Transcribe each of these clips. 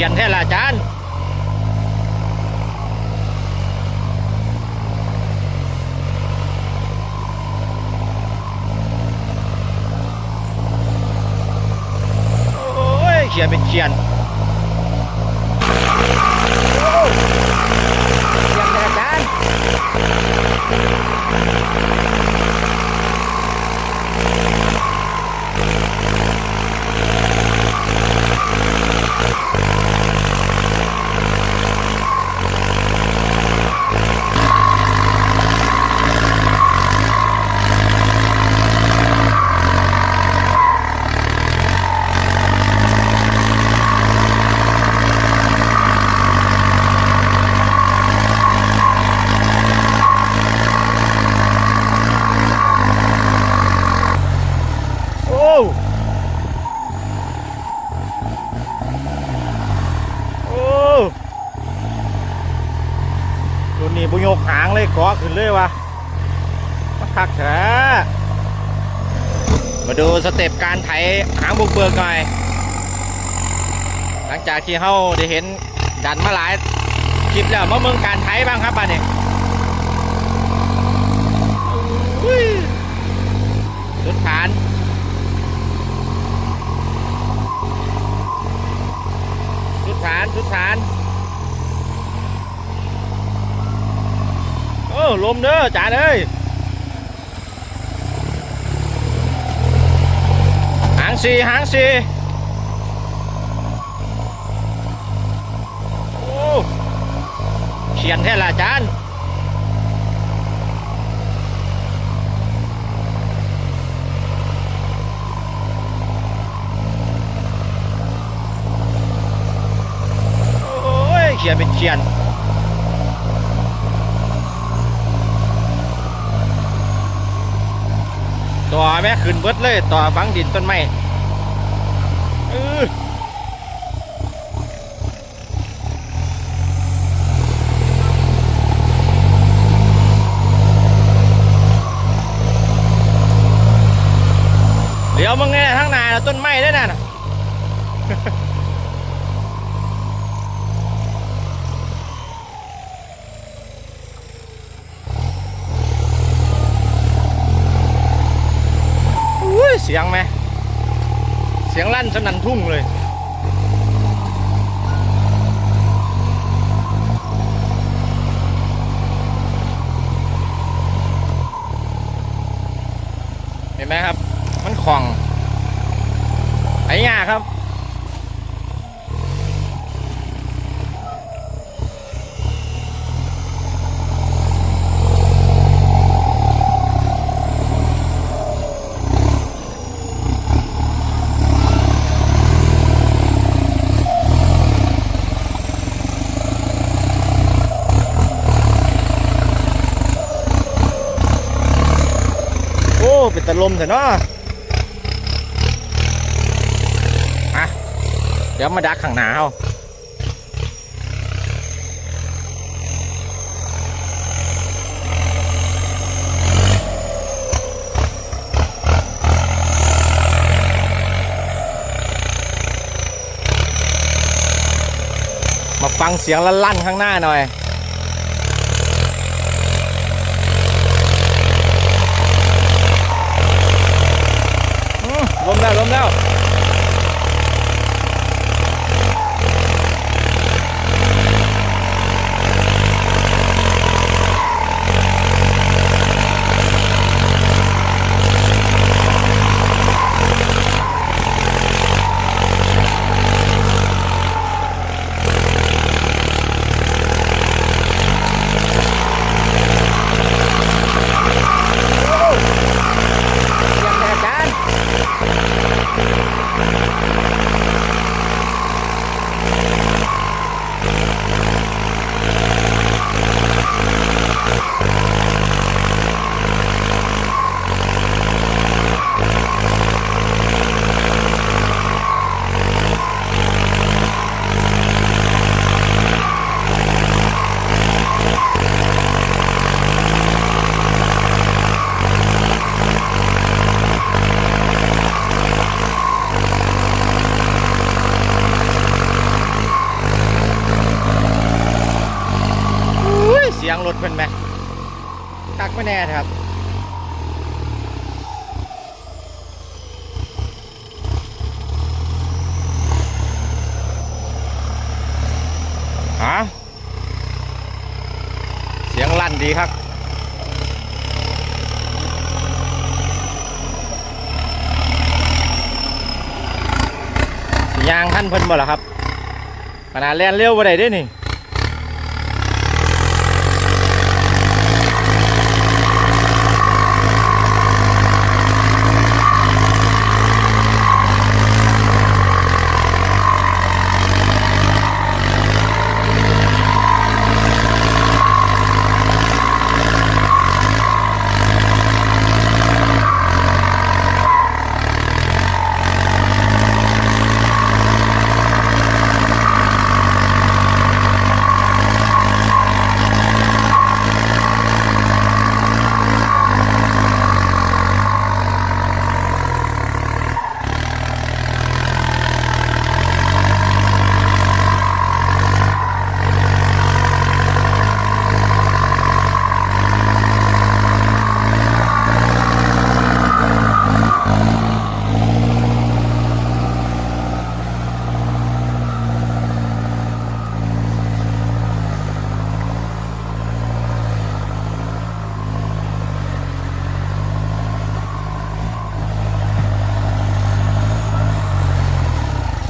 ฉียนแท้ละอาจารย์โอ้ยเขียนเป็นเขียนเขียนแต่อาจารย์ โอ้ โอ้ตัวนี้บุยกหางเลยเกาะ ขึ้นเลยวะมาคักแท้มาดูสเต็ปการไถหางบุกเบิกหน่อย หลังจากที่เขาได้เห็นดันมาหลายคลิปแล้วมาเมืองการไถบ้างครับบ้านนี้สุดฐานสุดฐานสุดฐาน อลมเด้อจาเอ้ยหางสีหางสีโอ้เขียนแท้ละจานโอ้ยเขียนเป็นเขียน ต่อแม่ขึ้นเบิดเลย ต่อฝังดินต้นไม้เดี๋ยวมึงไงทั้งนานต้นไม้ด้ยน่ะน่ะ อุ้ย เสียงไหม เสียงลั่นสนั่นทุ่งเลยเห็นไหมครับ มันคล่องไอ้ยาครับ ลมเถอะเนาะอะเดี๋ยวมาดักข้างหน้าเอามาฟังเสียงลั่นๆข้างหน้าหน่อย อืม ลมแล้วลมแล้วยังแดดจาน กักแน่ครับฮะเสียงลั่นดีครับยางท่านเพิ่นบ่ล่ะครับขนาดแล่นเร็วบ่ได้ด้นี่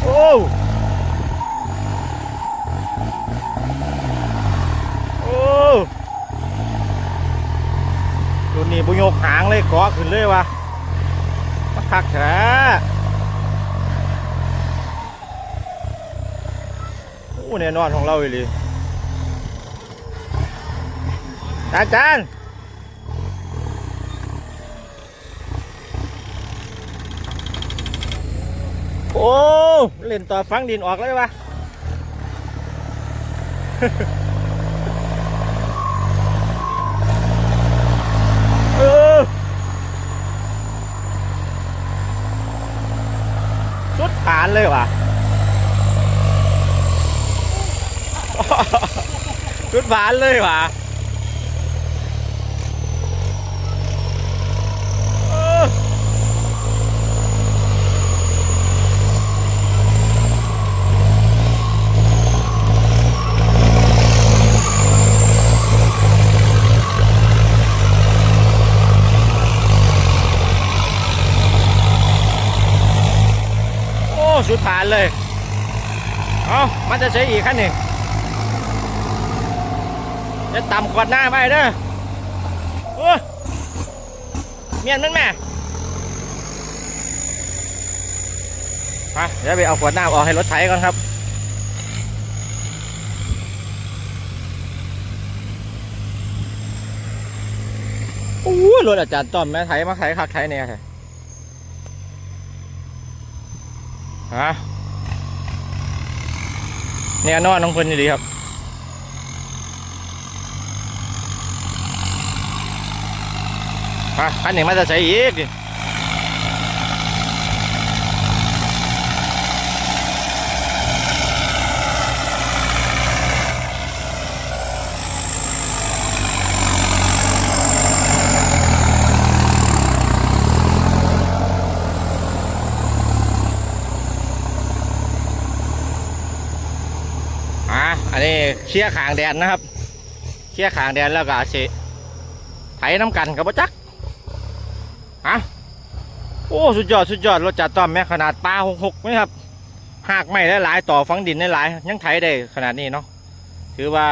โอ้โอ้ตัวนี้บุยกหางเลยเกาะขึ้นเลยวะมา คักแท้โอ้แน่นอนของเราเลยจานจานโอ้ เล่นต่อฟังดินออกเลยวะ เออ สุดฐานเลยว่ะสุดฐานเลยว่ะเออโอ้ สุดฐานเลย เอามันจะใช้อีกขั้นหนึ่งจะต่ำกว่าหน้าไปเด้อโอ้เมียนมันแม่มาเดี๋ยวไปเอาขวดน้ำออกให้รถไถก่อนครับโอ้รถอาจารย์ต้อมแม่ไถมาไถคักไถเนี่ยไถ ฮะเนี่ยนอนน้องเพลินอยู่ดีครับฮะอันนี้มันจะใช้อีกดิอะอันนี้ เคลียขางแดนนะครับเคลียขางแดนแล้วก็อาชีไถน้ำกันกับบ่จักฮะโอ้สุดยอดสุดยอดรถจัดต้อมแม่ขนาดปลาหกหกไหมครับหากไม่หลายต่อฝังดินได้หลายยังไถได้ขนาดนี้เนาะถือว่า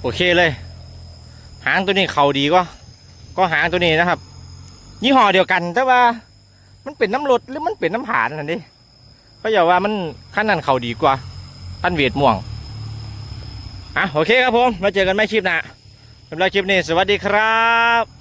โอเคเลย หางตัวนี้เข่าดีก็ ก็หางตัวนี้นะครับยี่ห้อเดียวกันแต่ว่ามันเป็นน้ำรถหรือมันเป็นน้ำผานนั่นดิก็อย่าว่ามันขั้นนั้นเข่าดีกว่าขั้นเวทม่วง อะโอเคครับผม มาเจอกันไม่คลิปหนะสำหรับคลิปนี้ สวัสดีครับ